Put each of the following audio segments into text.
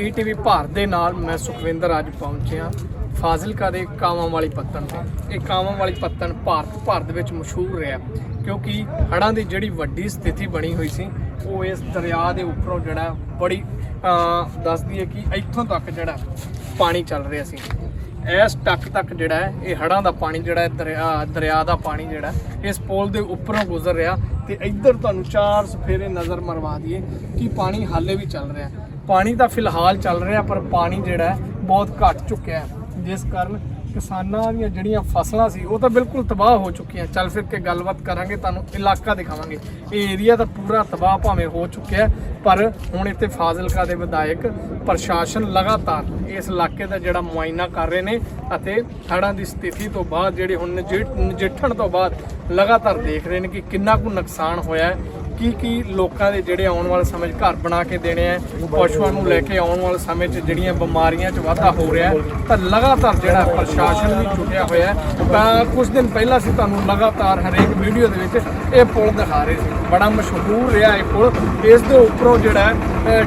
ETV Bharat ਦੇ ਨਾਲ ਮੈਂ ਸੁਖਵਿੰਦਰ ਅੱਜ ਪਹੁੰਚਿਆ ਫਾਜ਼ਿਲਕਾ ਦੇ ਕਾਵਾਂ ਵਾਲੀ ਪੱਤਨ ਤੇ। ਇਹ ਕਾਵਾਂ ਵਾਲੀ ਪੱਤਨ ਭਾਰਤ ਭਾਰਤ ਵਿੱਚ ਮਸ਼ਹੂਰ ਰਿਹਾ ਕਿਉਂਕਿ ਹੜ੍ਹਾਂ ਦੀ ਜਿਹੜੀ ਵੱਡੀ ਸਥਿਤੀ ਬਣੀ ਹੋਈ ਸੀ, ਉਹ ਇਸ ਦਰਿਆ ਦੇ ਉੱਪਰੋਂ ਜਿਹੜਾ ਬੜੀ ਦੱਸਦੀ ਹੈ ਕਿ ਇੱਥੋਂ ਤੱਕ ਜਿਹੜਾ ਪਾਣੀ ਚੱਲ ਰਿਹਾ ਸੀ। ਇਸ ਟੱਕ ਤੱਕ ਜਿਹੜਾ ਹੈ, ਇਹ ਹੜ੍ਹਾਂ ਦਾ ਪਾਣੀ ਜਿਹੜਾ ਹੈ, ਦਰਿਆ ਦਰਿਆ ਦਾ ਪਾਣੀ ਜਿਹੜਾ ਇਸ ਪੁਲ ਦੇ ਉੱਪਰੋਂ ਗੁਜ਼ਰ ਰਿਹਾ ਤੇ ਇੱਧਰ ਤੁਹਾਨੂੰ ਚਾਰ ਸਫੇਰੇ ਨਜ਼ਰ ਮਰਵਾ ਦਈਏ ਕਿ ਪਾਣੀ ਹਾਲੇ ਵੀ ਚੱਲ ਰਿਹਾ ਪਾਣੀ ਤਾਂ ਫਿਲਹਾਲ ਚੱਲ ਰਿਹਾ, ਪਰ ਪਾਣੀ ਜਿਹੜਾ ਬਹੁਤ ਘਟ ਚੁੱਕਿਆ ਹੈ। ਜਿਸ ਕਾਰਨ ਕਿਸਾਨਾਂ ਦੀਆਂ ਜਿਹੜੀਆਂ ਫਸਲਾਂ ਸੀ, ਉਹ ਤਾਂ ਬਿਲਕੁਲ ਤਬਾਹ ਹੋ ਚੁੱਕੀਆਂ ਚੱਲ ਫਿਰ ਕੇ ਗੱਲਬਾਤ ਕਰਾਂਗੇ, ਤੁਹਾਨੂੰ ਇਲਾਕਾ ਦਿਖਾਵਾਂਗੇ। ਇਹ ਏਰੀਆ ਤਾਂ ਪੂਰਾ ਤਬਾਹ ਭਾਵੇਂ ਹੋ ਚੁੱਕਿਆ ਪਰ ਹੁਣ ਇੱਥੇ ਫਾਜ਼ਿਲਕਾ ਦੇ ਵਿਧਾਇਕ ਪ੍ਰਸ਼ਾਸਨ ਲਗਾਤਾਰ ਇਸ ਇਲਾਕੇ ਦਾ ਜਿਹੜਾ ਮੁਆਇਨਾ ਕਰ ਰਹੇ ਨੇ ਅਤੇ ਹੜ੍ਹਾਂ ਦੀ ਸਥਿਤੀ ਤੋਂ ਬਾਅਦ, ਜਿਹੜੇ ਹੁਣ ਨਜਿ- ਨਜਿੱਠਣ ਤੋਂ ਬਾਅਦ ਲਗਾਤਾਰ ਦੇਖ ਰਹੇ ਨੇ ਕਿ ਕਿੰਨਾ ਕੁ ਨੁਕਸਾਨ ਹੋਇਆ ਹੈ। ਕੀ ਕੀ ਲੋਕਾਂ ਦੇ ਜਿਹੜੇ ਆਉਣ ਵਾਲੇ ਸਮੇਂ 'ਚ ਘਰ ਬਣਾ ਕੇ ਦੇਣੇ ਆ, ਪਸ਼ੂਆਂ ਨੂੰ ਲੈ ਕੇ ਆਉਣ ਵਾਲੇ ਸਮੇਂ 'ਚ ਜਿਹੜੀਆਂ ਬਿਮਾਰੀਆਂ 'ਚ ਵਾਧਾ ਹੋ ਰਿਹਾ, ਤਾਂ ਲਗਾਤਾਰ ਜਿਹੜਾ ਪ੍ਰਸ਼ਾਸਨ ਵੀ ਛੁੱਟਿਆ ਹੋਇਆ ਹੈ। ਤਾਂ ਕੁਝ ਦਿਨ ਪਹਿਲਾਂ ਸੀ ਤੁਹਾਨੂੰ ਲਗਾਤਾਰ ਹਰੇਕ ਵੀਡੀਓ ਦੇ ਵਿੱਚ ਇਹ ਪੁਲ ਦਿਖਾ ਰਹੇ ਸੀ। ਬੜਾ ਮਸ਼ਹੂਰ ਰਿਹਾ ਇਹ ਪੁਲ। ਇਸ ਦੇ ਉੱਪਰੋਂ ਜਿਹੜਾ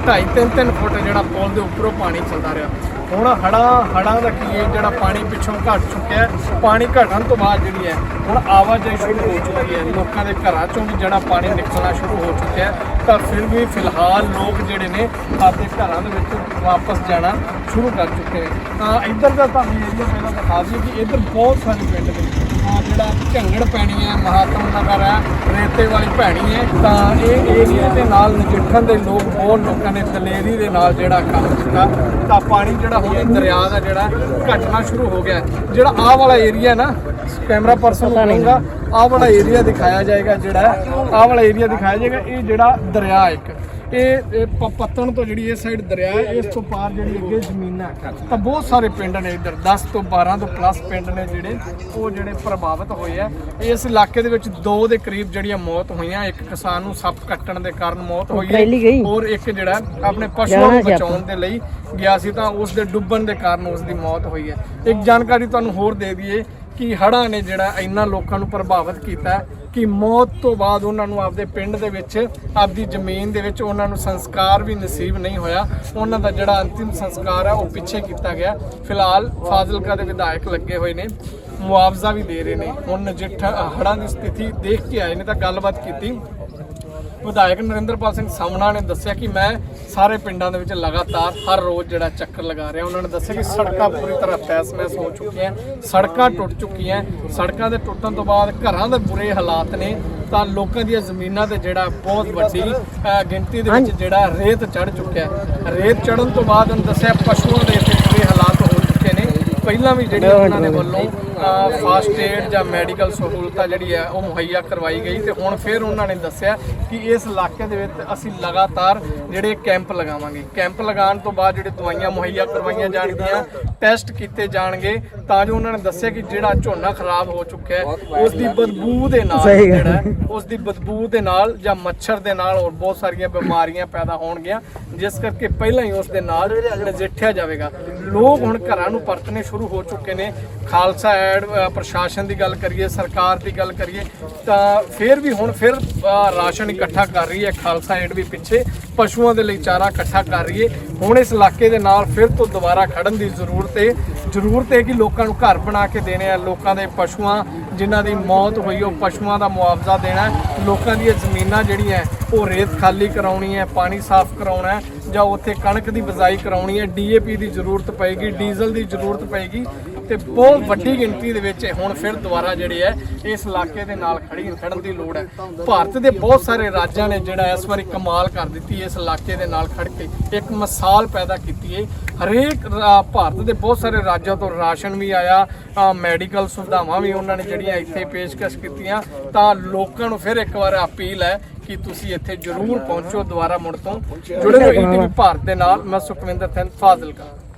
2.5 3 ਫੁੱਟ ਜਿਹੜਾ ਪੁਲ ਦੇ ਉੱਪਰੋਂ ਪਾਣੀ ਚੱਲਦਾ ਰਿਹਾ। ਹੁਣ ਹੜਾ ਹੜਾਂ ਦਾ ਕੀ ਹੈ? ਜਿਹੜਾ ਪਾਣੀ ਪਿੱਛੋਂ ਘਟ ਚੁੱਕਿਆ ਪਾਣੀ ਘਟਣ ਤੋਂ ਬਾਅਦ ਜਿਹੜੀ ਹੈ, ਹੁਣ ਆਵਾਜਾਈ ਸ਼ੁਰੂ ਹੋ ਚੁੱਕੀ ਹੈ। ਲੋਕਾਂ ਦੇ ਘਰਾਂ ਚੋਂ ਵੀ ਜਿਹੜਾ ਪਾਣੀ ਨਿਕਲਣਾ ਸ਼ੁਰੂ ਹੋ ਚੁੱਕਿਆ ਹੈ, ਤਾਂ ਫਿਰ ਵੀ ਫਿਲਹਾਲ ਲੋਕ ਜਿਹੜੇ ਨੇ ਆਪਣੇ ਘਰਾਂ ਦੇ ਵਿੱਚ ਵਾਪਸ ਜਾਣਾ ਸ਼ੁਰੂ ਕਰ ਚੁੱਕੇ ਨੇ। ਤਾਂ ਇੱਧਰ ਦਾ ਤੁਹਾਨੂੰ ਏਰੀਆ ਪਹਿਲਾਂ ਦਿਖਾ ਦਈਏ ਕਿ ਇੱਧਰ ਬਹੁਤ ਸਾਰੇ ਪਿੰਡ ਨੇ। ਜਿਹੜਾ ਝੰਗੜ ਪੈਣੀ ਹੈ ਮਹਾਤਮ ਨਗਰ ਹੈ ਰੇਤੇ ਵਾਲੀ ਭੈਣੀ ਹੈ ਤਾਂ ਇਹ ਏਰੀਆ ਦੇ ਨਾਲ ਨਜਿੱਠਣ ਦੇ ਲੋਕ ਬਹੁਤ ਲੋਕਾਂ ਨੇ ਦਲੇਰੀ ਦੇ ਨਾਲ ਜਿਹੜਾ ਕੰਮ ਕੀਤਾ। ਤਾਂ ਪਾਣੀ ਜਿਹੜਾ ਹੁਣ ਦਰਿਆ ਦਾ ਜਿਹੜਾ ਘਟਣਾ ਸ਼ੁਰੂ ਹੋ ਗਿਆ। ਜਿਹੜਾ ਆਹ ਵਾਲਾ ਏਰੀਆ ਨਾ ਕੈਮਰਾ ਪਰਸਨ ਨੂੰ ਕਹੂੰਗਾ ਆਹ ਵਾਲਾ ਏਰੀਆ ਦਿਖਾਇਆ ਜਾਏਗਾ ਜਿਹੜਾ ਆਹ ਵਾਲਾ ਏਰੀਆ ਦਿਖਾਇਆ ਜਾਏਗਾ ਇਹ ਜਿਹੜਾ ਦਰਿਆ ਇੱਕ। ਇਹ ਇਹ ਪੱਤਣ ਤੋਂ ਜਿਹੜੀ ਇਸ ਸਾਈਡ ਦਰਿਆ ਹੈ ਇਸ ਤੋਂ ਪਾਰ ਜਿਹੜੀ ਅੱਗੇ ਜ਼ਮੀਨਾਂ। ਤਾਂ ਬਹੁਤ ਸਾਰੇ ਪਿੰਡ ਨੇ ਇੱਧਰ 10 ਤੋਂ 12 ਤੋਂ ਪਲੱਸ ਪਿੰਡ ਨੇ ਜਿਹੜੇ ਉਹ ਜਿਹੜੇ ਪ੍ਰਭਾਵਿਤ ਹੋਏ ਆ ਇਸ ਇਲਾਕੇ ਦੇ ਵਿੱਚ ਦੋ ਦੇ ਕਰੀਬ ਜਿਹੜੀਆਂ ਮੌਤ ਹੋਈਆਂ ਇੱਕ ਕਿਸਾਨ ਨੂੰ ਸੱਪ ਕੱਟਣ ਦੇ ਕਾਰਨ ਮੌਤ ਹੋਈ। ਹੈ ਔਰ ਇੱਕ ਜਿਹੜਾ ਆਪਣੇ ਪਸ਼ੂਆਂ ਨੂੰ ਬਚਾਉਣ ਦੇ ਲਈ ਗਿਆ ਸੀ ਤਾਂ ਉਸ ਦੇ ਡੁੱਬਣ ਦੇ ਕਾਰਨ ਉਸ ਦੀ ਮੌਤ ਹੋਈ ਹੈ ਇੱਕ ਜਾਣਕਾਰੀ ਤੁਹਾਨੂੰ ਹੋਰ ਦੇ ਦਈਏ ਕਿ ਹੜ੍ਹਾਂ ਨੇ ਜਿਹੜਾ ਇੰਨਾ ਲੋਕਾਂ ਨੂੰ ਪ੍ਰਭਾਵਿਤ ਕੀਤਾ ਹੈ ਕਿ ਮੌਤ ਤੋਂ ਬਾਅਦ ਉਹਨਾਂ ਨੂੰ ਆਪਦੇ ਪਿੰਡ ਦੇ ਵਿੱਚ, ਆਪਦੀ ਜ਼ਮੀਨ ਦੇ ਵਿੱਚ ਉਹਨਾਂ ਨੂੰ ਸੰਸਕਾਰ ਵੀ ਨਸੀਬ ਨਹੀਂ ਹੋਇਆ। ਉਹਨਾਂ ਦਾ ਜਿਹੜਾ ਅੰਤਿਮ ਸੰਸਕਾਰ ਹੈ ਉਹ ਪਿੱਛੇ ਕੀਤਾ ਗਿਆ। ਫਿਲਹਾਲ ਫਾਜ਼ਿਲਕਾ ਦੇ ਵਿਧਾਇਕ ਲੱਗੇ ਹੋਏ ਨੇ, ਮੁਆਵਜ਼ਾ ਵੀ ਦੇ ਰਹੇ ਨੇ। ਹੁਣ ਨਜਿੱਠ ਹੜ੍ਹਾਂ ਦੀ ਸਥਿਤੀ ਦੇਖ ਕੇ ਆਏ ਨੇ ਤਾਂ ਗੱਲਬਾਤ ਕੀਤੀ। ਵਿਧਾਇਕ ਨਰਿੰਦਰਪਾਲ ਸਿੰਘ ਸਾਹਮਣਾ ਨੇ ਦੱਸਿਆ ਕਿ ਮੈਂ ਸਾਰੇ ਪਿੰਡਾਂ ਦੇ ਵਿੱਚ ਲਗਾਤਾਰ ਹਰ ਰੋਜ਼ ਜਿਹੜਾ ਚੱਕਰ ਲਗਾ ਰਿਹਾ। ਉਹਨਾਂ ਨੇ ਦੱਸਿਆ ਕਿ ਸੜਕਾਂ ਪੂਰੀ ਤਰ੍ਹਾਂ ਤਹਿਸ-ਨਹਿਸ ਹੋ ਚੁੱਕੀਆਂ ਸੜਕਾਂ ਟੁੱਟ ਚੁੱਕੀਆਂ ਸੜਕਾਂ ਦੇ ਟੁੱਟਣ ਤੋਂ ਬਾਅਦ ਘਰਾਂ ਦੇ ਬੁਰੇ ਹਾਲਾਤ ਨੇ। ਤਾਂ ਲੋਕਾਂ ਦੀਆਂ ਜ਼ਮੀਨਾਂ ਤੇ ਜਿਹੜਾ ਬਹੁਤ ਵੱਡੀ ਗਿਣਤੀ ਦੇ ਵਿੱਚ ਜਿਹੜਾ ਰੇਤ ਚੜ ਚੁੱਕਿਆ ਹੈ। ਰੇਤ ਚੜਨ ਤੋਂ ਬਾਅਦ ਉਹਨਾਂ ਦੱਸਿਆ ਪਸ਼ੂਆਂ ਦੇ ਇੱਥੇ ਬੁਰੇ ਹਾਲਾਤ ਹੋ ਚੁੱਕੇ ਨੇ। ਪਹਿਲਾਂ ਵੀ ਜਿਹੜੀ ਉਹਨਾਂ ਦੇ ਵੱਲੋਂ ਫਾਸਟ ਏਡ ਜਾਂ ਮੈਡੀਕਲ ਸਹੂਲਤਾਂ ਜਿਹੜੀ ਹੈ ਉਹ ਮੁਹੱਈਆ ਕਰਵਾਈ ਗਈ ਤੇ ਹੁਣ ਫਿਰ ਉਹਨਾਂ ਨੇ ਦੱਸਿਆ ਕਿ ਇਸ ਇਲਾਕੇ ਦੇ ਵਿੱਚ ਅਸੀਂ ਲਗਾਤਾਰ ਜਿਹੜੇ ਕੈਂਪ ਲਗਾਵਾਂਗੇ। ਕੈਂਪ ਲਗਾਉਣ ਤੋਂ ਬਾਅਦ ਜਿਹੜੇ ਦਵਾਈਆਂ ਮੁਹੱਈਆ ਕਰਵਾਈਆਂ ਜਾਣਗੀਆਂ ਟੈਸਟ ਕੀਤੇ ਜਾਣਗੇ ਤਾਂ ਜੋ ਉਹਨਾਂ ਨੇ ਦੱਸਿਆ ਕਿ ਜਿਹੜਾ ਝੋਨਾ ਖਰਾਬ ਹੋ ਚੁੱਕਿਆ ਹੈ ਉਸ ਦੀ ਬਦਬੂ ਦੇ ਨਾਲ। ਜਿਹੜਾ ਹੈ, ਉਸ ਦੀ ਬਦਬੂ ਦੇ ਨਾਲ ਜਾਂ ਮੱਛਰ ਦੇ ਨਾਲ ਹੋਰ ਬਹੁਤ ਸਾਰੀਆਂ ਬਿਮਾਰੀਆਂ ਪੈਦਾ ਹੋਣਗੀਆਂ ਜਿਸ ਕਰਕੇ ਪਹਿਲਾਂ ਹੀ ਉਸ ਦੇ ਨਾਲ ਨਜਿੱਠਿਆ ਜਾਵੇਗਾ। ਲੋਕ ਹੁਣ ਘਰਾਂ ਨੂੰ ਪਰਤਣੇ ਸ਼ੁਰੂ ਹੋ ਚੁੱਕੇ ਨੇ। ਖਾਲਸਾ ਐਡ ਅ, ਪ੍ਰਸ਼ਾਸਨ ਦੀ ਗੱਲ ਕਰੀਏ ਸਰਕਾਰ ਦੀ ਗੱਲ ਕਰੀਏ ਤਾਂ ਫਿਰ ਵੀ ਹੁਣ ਫਿਰ ਰਾਸ਼ਨ ਇਕੱਠਾ ਕਰ ਰਹੀ ਹੈ ਖਾਲਸਾ ਐਡ ਵੀ ਪਿੱਛੇ ਪਸ਼ੂਆਂ ਦੇ ਲਈ ਚਾਰਾ ਇਕੱਠਾ ਕਰ ਰਹੀ ਹੈ। ਹੁਣ ਇਸ ਇਲਾਕੇ ਦੇ ਨਾਲ ਫਿਰ ਤੋਂ ਦੁਬਾਰਾ ਖੜਨ ਦੀ ਜ਼ਰੂਰਤ ਹੈ ਜ਼ਰੂਰਤ ਹੈ ਕਿ ਲੋਕਾਂ ਨੂੰ ਘਰ ਬਣਾ ਕੇ ਦੇਣੇ ਆ ਲੋਕਾਂ ਦੇ ਪਸ਼ੂਆਂ ਜਿਨ੍ਹਾਂ ਦੀ ਮੌਤ ਹੋਈ ਉਹ ਪਸ਼ੂਆਂ ਦਾ ਮੁਆਵਜ਼ਾ ਦੇਣਾ ਲੋਕਾਂ ਦੀਆਂ ਜ਼ਮੀਨਾਂ ਜਿਹੜੀਆਂ ਉਹ ਰੇਤ ਖਾਲੀ ਕਰਾਉਣੀ ਹੈ ਪਾਣੀ ਸਾਫ਼ ਕਰਾਉਣਾ ਹੈ ਜਾਂ ਉੱਥੇ ਕਣਕ ਦੀ ਬਿਜਾਈ ਕਰਾਉਣੀ ਹੈ ਡੀਏਪੀ ਦੀ ਜ਼ਰੂਰਤ ਪਏਗੀ ਡੀਜ਼ਲ ਦੀ ਜ਼ਰੂਰਤ ਪਏਗੀ ਤੇ ਬਹੁਤ ਵੱਡੀ ਗਿਣਤੀ ਦੇ ਵਿੱਚ ਹੁਣ ਫਿਰ ਦੁਬਾਰਾ ਜਿਹੜੇ ਹੈ ਇਸ ਇਲਾਕੇ ਦੇ ਨਾਲ ਖੜੀ ਖੜਨ ਦੀ ਲੋੜ ਹੈ। ਭਾਰਤ ਦੇ ਬਹੁਤ ਸਾਰੇ ਰਾਜਾਂ ਨੇ ਜਿਹੜਾ ਇਸ ਵਾਰੀ ਕਮਾਲ ਕਰ ਦਿੱਤੀ ਇਸ ਇਲਾਕੇ ਦੇ ਨਾਲ ਖੜ ਕੇ। ਇੱਕ ਮਿਸਾਲ ਪੈਦਾ ਕੀਤੀ ਹੈ। ਹਰੇਕ ਭਾਰਤ ਦੇ ਬਹੁਤ ਸਾਰੇ ਰਾਜਾਂ ਤੋਂ ਰਾਸ਼ਨ ਵੀ ਆਇਆ ਮੈਡੀਕਲ ਸੁਵਿਧਾਵਾਂ ਵੀ ਉਹਨਾਂ ਨੇ ਜਿਹੜੀਆਂ ਇੱਥੇ ਪੇਸ਼ਕਸ਼ ਕੀਤੀਆਂ। ਤਾਂ ਲੋਕਾਂ ਨੂੰ ਫਿਰ ਇੱਕ ਵਾਰ ਅਪੀਲ ਹੈ ਕਿ ਤੁਸੀਂ ਇੱਥੇ ਜ਼ਰੂਰ ਪਹੁੰਚੋ ਦੁਬਾਰਾ ਮੁੜ ਤੋਂ ਜੁੜੇ ਰਹੋ। ਈਟੀਵੀ ਭਾਰਤ ਦੇ ਨਾਲ ਮੈਂ ਸੁਖਵਿੰਦਰ ਸਿੰਘ ਫਾਜ਼ਿਲਕਾ।